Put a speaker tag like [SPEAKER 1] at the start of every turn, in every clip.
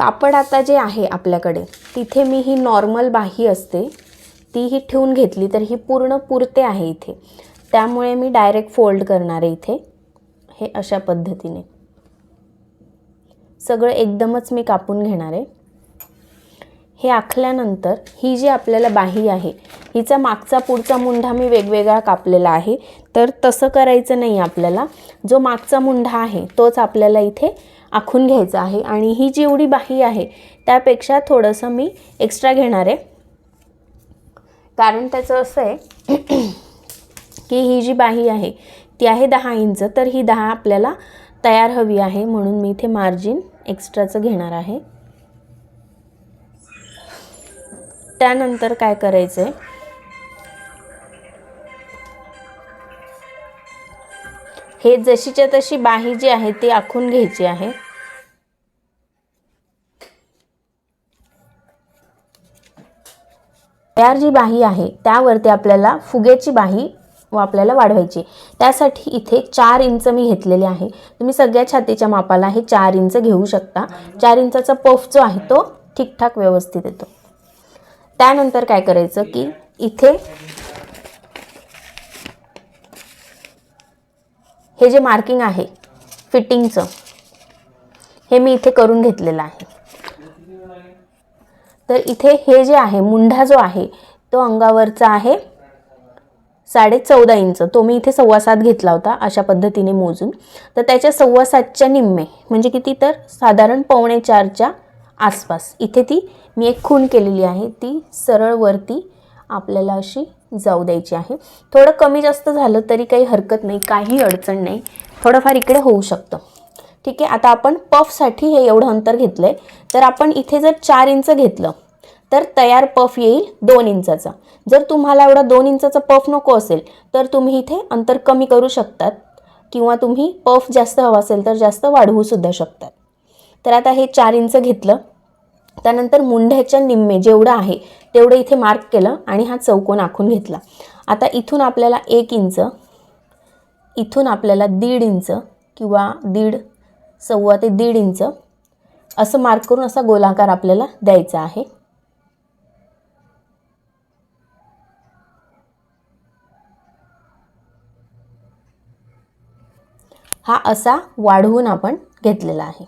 [SPEAKER 1] कापड आता जे आहे आपल्याकडे तिथे मी ही नॉर्मल बाही असते. ती ही ठेवून घेतली तर ही पूर्ण पुरते आहे इथे. त्यामुळे मी डायरेक्ट फोल्ड करणार आहे इथे हे अशा पद्धतीने. सगळं एकदमच मी कापून घेणार आहे. हे आखल्यानंतर ही जी आपल्याला बाही आहे हिचा मागचा पुढचा मुंढा मी वेगवेगळा कापलेला आहे. तर तसं करायचं नाही आपल्याला. जो मागचा मुंढा आहे तोच आपल्याला इथे आखून घ्यायचा आहे. आणि ही जेवढी बाही आहे त्यापेक्षा थोडंसं मी एक्स्ट्रा घेणार आहे. कारण त्याचं असं आहे की ही जी बाही आहे ती आहे दहा इंच. तर ही दहा आपल्याला तयार हवी आहे. म्हणून मी इथे मार्जिन एक्स्ट्राचं घेणार आहे. त्यानंतर काय करायचं आहे हे जशीच्या तशी बाही जी आहे ती आखून घ्यायची आहे. तयार जी बाही आहे त्यावरती आपल्याला फुग्याची बाही व आपल्याला वाढवायची त्यासाठी इथे चार इंच मी घेतलेले आहे. तुम्ही सगळ्या छातीच्या मापाला हे चार इंच घेऊ शकता. चार इंचाचा पफ जो आहे तो ठीकठाक व्यवस्थित येतो. त्यानंतर काय करायचं की इथे हे जे मार्किंग आहे फिटिंगचं हे मी इथे करून घेतलेलं आहे. तर इथे हे जे आहे मुंढा जो आहे तो अंगावरचा आहे साडे चौदा इंच. तो मी इथे सव्वा सात घेतला होता अशा पद्धतीने मोजून. तर त्याच्या सव्वा सातच्या निम्मे म्हणजे किती तर? साधारण पावणे चारच्या आसपास. इथे ती मी एक खून केलेली आहे ती सरळ वरती आपल्याला अशी जाऊ द्यायची आहे. थोडं कमी जास्त झालं तरी काही हरकत नाही काही अडचण नाही. थोडंफार इकडे होऊ शकतं. ठीक आहे आता आपण पफसाठी हे एवढं अंतर घेतलं आहे तर आपण इथे जर चार इंच घेतलं तर तयार पफ येईल दोन इंचाचा. जर तुम्हाला एवढा दोन इंचाचा पफ नको असेल तर तुम्ही इथे अंतर कमी करू शकतात. किंवा तुम्ही पफ जास्त हवा असेल तर जास्त वाढवूसुद्धा शकतात. तर आता हे चार इंच घेतलं त्यानंतर मुंढ्याच्या निम्मे जेवढं आहे तेवढं इथे मार्क केलं आणि हा चौकोन आखून घेतला. आता इथून आपल्याला एक इंच इथून आपल्याला दीड इंच किंवा दीड सव्वा ते दीड इंच असं मार्क करून असा गोलाकार आपल्याला द्यायचा आहे. हा असा वाढवून आपण घेतलेला आहे.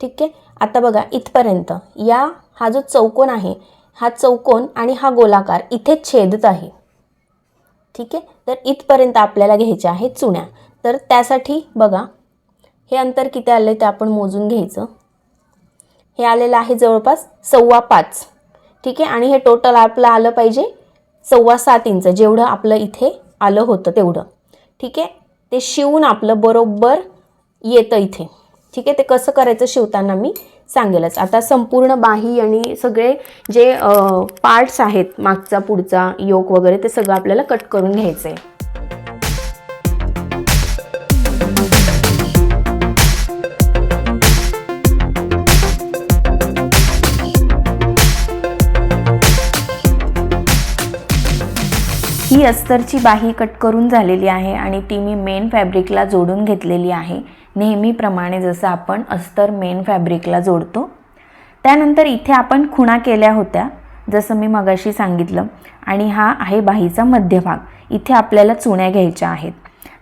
[SPEAKER 1] ठीक आहे? आता बघा इथपर्यंत. या हा जो चौकोन आहे हा चौकोन आणि हा गोलाकार इथे छेदत आहे. ठीक आहे? तर इथपर्यंत आपल्याला घ्यायच्या आहे चुण्या. तर त्यासाठी बघा हे अंतर किती आलं आहे ते आपण मोजून घ्यायचं. हे आलेलं आहे जवळपास सव्वा पाच. ठीक आहे? आणि हे टोटल आपलं आलं पाहिजे सव्वा सात इंच. जेवढं आपलं इथे आलं होतं तेवढं. ठीक आहे? ते शिवून आपलं बरोबर येतं इथे. ठीक आहे ते कसं करायचं शिवताना मी सांगेलच. आता संपूर्ण बाही आणि सगळे जे पार्ट्स आहेत मागचा पुढचा योक वगैरे ते सगळं आपल्याला कट करून घ्यायचं आहे ही अस्तरची बाही कट करून झालेली आहे आणि ती मी मेन फॅब्रिकला जोडून घेतलेली आहे. नेहमीप्रमाणे जसं आपण अस्तर मेन फॅब्रिकला जोडतो. त्यानंतर इथे आपण खुणा केल्या होत्या जसं मी मगाशी सांगितलं. आणि हा आहे बाहीचा मध्यभाग. इथे आपल्याला चुण्या घ्यायच्या आहेत.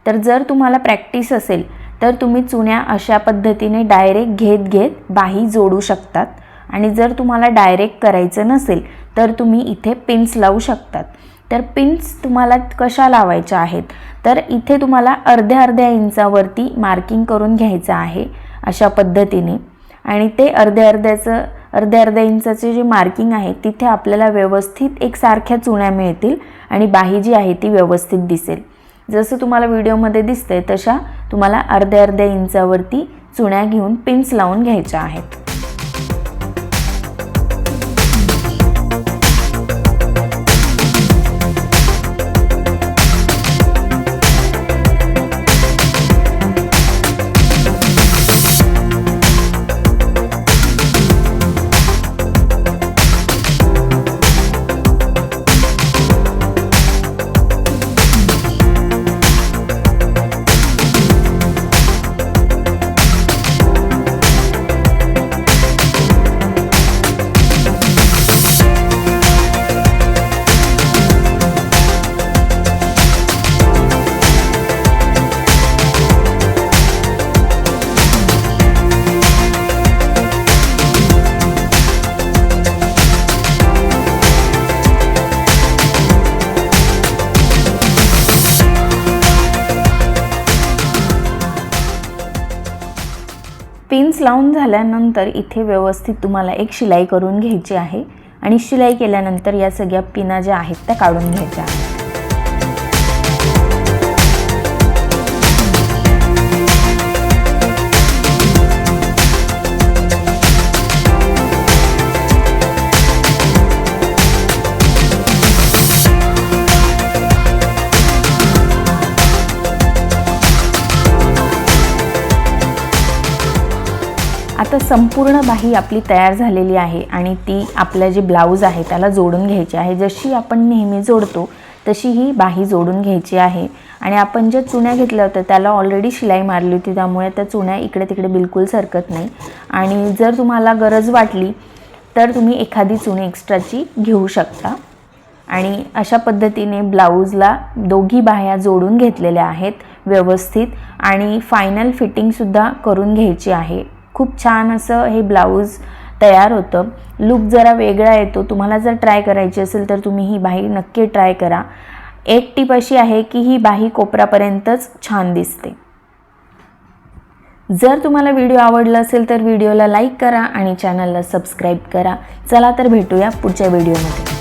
[SPEAKER 1] तर जर तुम्हाला प्रॅक्टिस असेल तर तुम्ही चुण्या अशा पद्धतीने डायरेक्ट घेत घेत बाही जोडू शकतात. आणि जर तुम्हाला डायरेक्ट करायचं नसेल तर तुम्ही इथे पिन्स लावू शकतात. तर पिन्स तुम्हाला कशा लावायच्या आहेत? तर इथे तुम्हाला अर्ध्या अर्ध्या इंचावरती मार्किंग करून घ्यायचं आहे अशा पद्धतीने. आणि ते अर्ध्या अर्ध्याचं अर्ध्या अर्ध्या इंचाचे जे मार्किंग आहे तिथे आपल्याला व्यवस्थित एकसारख्या चुण्या मिळतील आणि बाही जी आहे ती व्यवस्थित दिसेल. जसं तुम्हाला व्हिडिओमध्ये दिसतंय तशा तुम्हाला अर्ध्या अर्ध्या इंचावरती चुण्या घेऊन पिन्स लावून घ्यायच्या आहेत. पिन्स लावून झाल्यानंतर इथे व्यवस्थित तुम्हाला एक शिलाई करून घ्यायची आहे. आणि शिलाई केल्यानंतर या सगळ्या पिना ज्या आहेत त्या काढून घ्यायच्या आहेत. आता संपूर्ण बाही आपली तयार झालेली आहे आणि ती आपलं जे ब्लाऊज आहे त्याला जोडून घ्यायची आहे. जशी आपण नेहमी जोडतो तशी ही बाही जोडून घ्यायची आहे. आणि आपण ज्या चुण्या घेतल्या होत्या त्याला ऑलरेडी शिलाई मारली होती. त्यामुळे त्या चुण्या इकडे तिकडे बिलकुल सरकत नाही. आणि जर तुम्हाला गरज वाटली तर तुम्ही एखादी चुणी एक्स्ट्राची घेऊ शकता. आणि अशा पद्धतीने ब्लाऊजला दोघी बाह्या जोडून घेतलेल्या आहेत व्यवस्थित. आणि फायनल फिटिंगसुद्धा करून घ्यायची आहे. खूप छान असं हे ब्लाऊज तयार होतं. लुक जरा वेगळा येतो. तुम्हाला जर ट्राय करायची असेल तर तुम्ही ही बाही नक्की ट्राय करा. एक टीप अशी आहे की ही बाही कोपरापर्यंतच छान दिसते. जर तुम्हाला व्हिडिओ आवडला असेल तर व्हिडिओला लाईक करा आणि चॅनलला सबस्क्राईब करा. चला तर भेटूया पुढच्या व्हिडिओमध्ये.